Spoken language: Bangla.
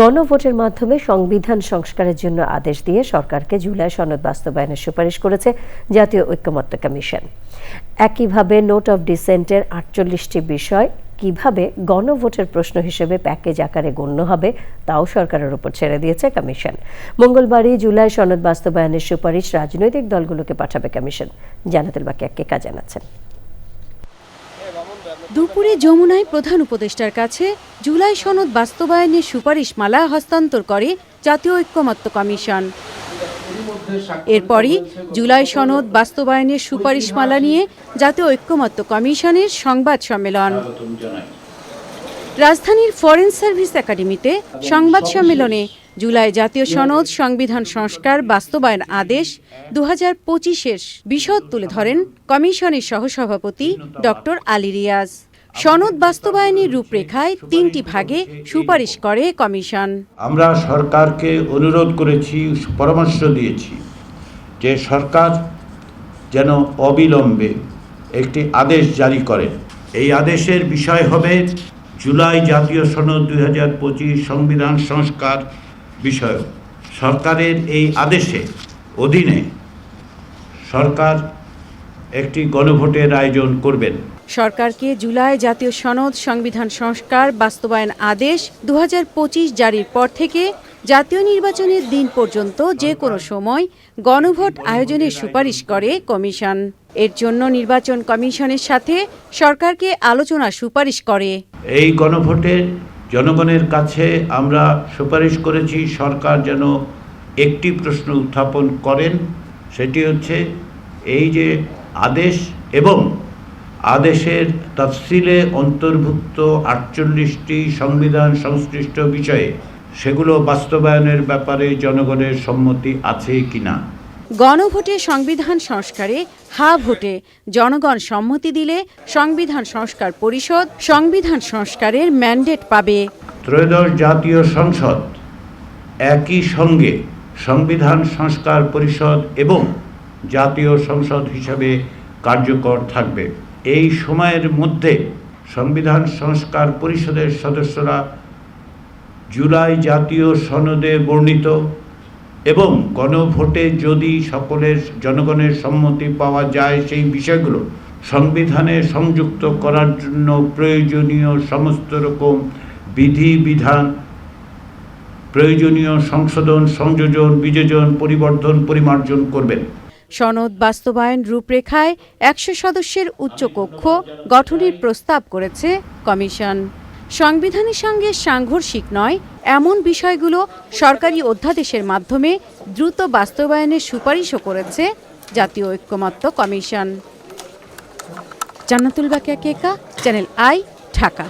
গণভোটের মাধ্যমে সংবিধান সংস্কারের জন্য আদেশ দিয়ে সরকারকে জুলাই সনদ বাস্তবায়নের সুপারিশ করেছে জাতীয় ঐক্যমত্য কমিশন। একইভাবে নোট অফ ডিসেন্টের আটচল্লিশটি বিষয় কীভাবে গণভোটের প্রশ্ন হিসেবে প্যাকেজ আকারে গণ্য হবে তাও সরকারের উপর ছেড়ে দিয়েছে কমিশন। মঙ্গলবারই জুলাই সনদ বাস্তবায়নের সুপারিশ রাজনৈতিক দলগুলোকে পাঠাবে কমিশন। জানাতুল বাকি কা জানাচ্ছেন? দুপুরে যমুনায় প্রধান উপদেষ্টার কাছে জুলাই সনদ বাস্তবায়নের সুপারিশমালা হস্তান্তর করে জাতীয় ঐক্যমত্য কমিশন। এরপরই জুলাই সনদ বাস্তবায়নের সুপারিশমালা নিয়ে জাতীয় ঐক্যমত্য কমিশনের সংবাদ সম্মেলন। রাজধানীর ফরেন সার্ভিস একাডেমিতে সংবাদ সম্মেলনে জুলাই জাতীয় সনদ, সংবিধান সংস্কার, বাস্তবায়ন আদেশ দু হাজার পঁচিশের বিশদ তুলে ধরেন কমিশনের সহসভাপতি ডক্টর আলী রিয়াজ। সনদ বাস্তবায়নের রূপরেখায় তিনটি ভাগে সুপারিশ করে কমিশন। আমরা সরকারকে অনুরোধ করেছি, পরামর্শ দিয়েছি যে সরকার যেন অবিলম্বে একটি আদেশ জারি করেন এই আদেশের বিষয় হবে জুলাই জাতীয় সনদ দুই হাজার পঁচিশ, সংবিধান সংস্কার বিষয় সরকারের এই আদেশে অধীনে সরকার একটি গণভোটের আয়োজন করবেন। সরকারকে জুলাই জাতীয় সনদ সংবিধান সংস্কার বাস্তবায়ন আদেশ দু জারির পর থেকে জাতীয় নির্বাচনের দিন পর্যন্ত যে কোনো সময় গণভোট আয়োজনের সুপারিশ করে কমিশন। এর জন্য নির্বাচন কমিশনের সাথে সরকারকে আলোচনা সুপারিশ করে। এই গণভোটে জনগণের কাছে আমরা সুপারিশ করেছি সরকার যেন একটি প্রশ্ন উত্থাপন করেন, সেটি হচ্ছে এই যে আদেশ এবং আদেশের তফসিলে অন্তর্ভুক্ত আটচল্লিশটি সংবিধান সংশ্লিষ্ট বিষয়ে সেগুলো বাস্তবায়নের ব্যাপারে জনগণের সম্মতি আছে কিনা। গণভোটে সংবিধান সংস্কারে, হা ভোটে জনগণ সম্মতি দিলে সংবিধান সংস্কার পরিষদ সংবিধান সংস্কারের ম্যান্ডেট পাবে। ত্রয়োদশ জাতীয় সংসদ একই সঙ্গে সংবিধান সংস্কার পরিষদ এবং জাতীয় সংসদ হিসাবে কার্যকর থাকবে। এই সময়ের মধ্যে সংবিধান সংস্কার পরিষদের সদস্যরা জুলাই জাতীয় সনদে বর্ণিত এবং গণভোটে যদি সকলের জনগণের সম্মতি পাওয়া যায় সেই বিষয়গুলো সংবিধানে সংযুক্ত করার জন্য প্রয়োজনীয় সমস্ত রকম বিধি, বিধান, প্রয়োজনীয় সংশোধন, সংযোজন, বিযোজন পরিবর্তন পরিমার্জন করবেন। সনদ বাস্তবায়ন রূপরেখায় একশো সদস্যের উচ্চকক্ষ গঠনের প্রস্তাব করেছে কমিশন। সংবিধানের সঙ্গে সাংঘর্ষিক নয়, এমন বিষয়গুলো সরকারি অধ্যাদেশের মাধ্যমে দ্রুত বাস্তবায়নের সুপারিশও করেছে জাতীয় ঐক্যমত্য commission. Jannatul Bakiya Keka channel I, Dhaka.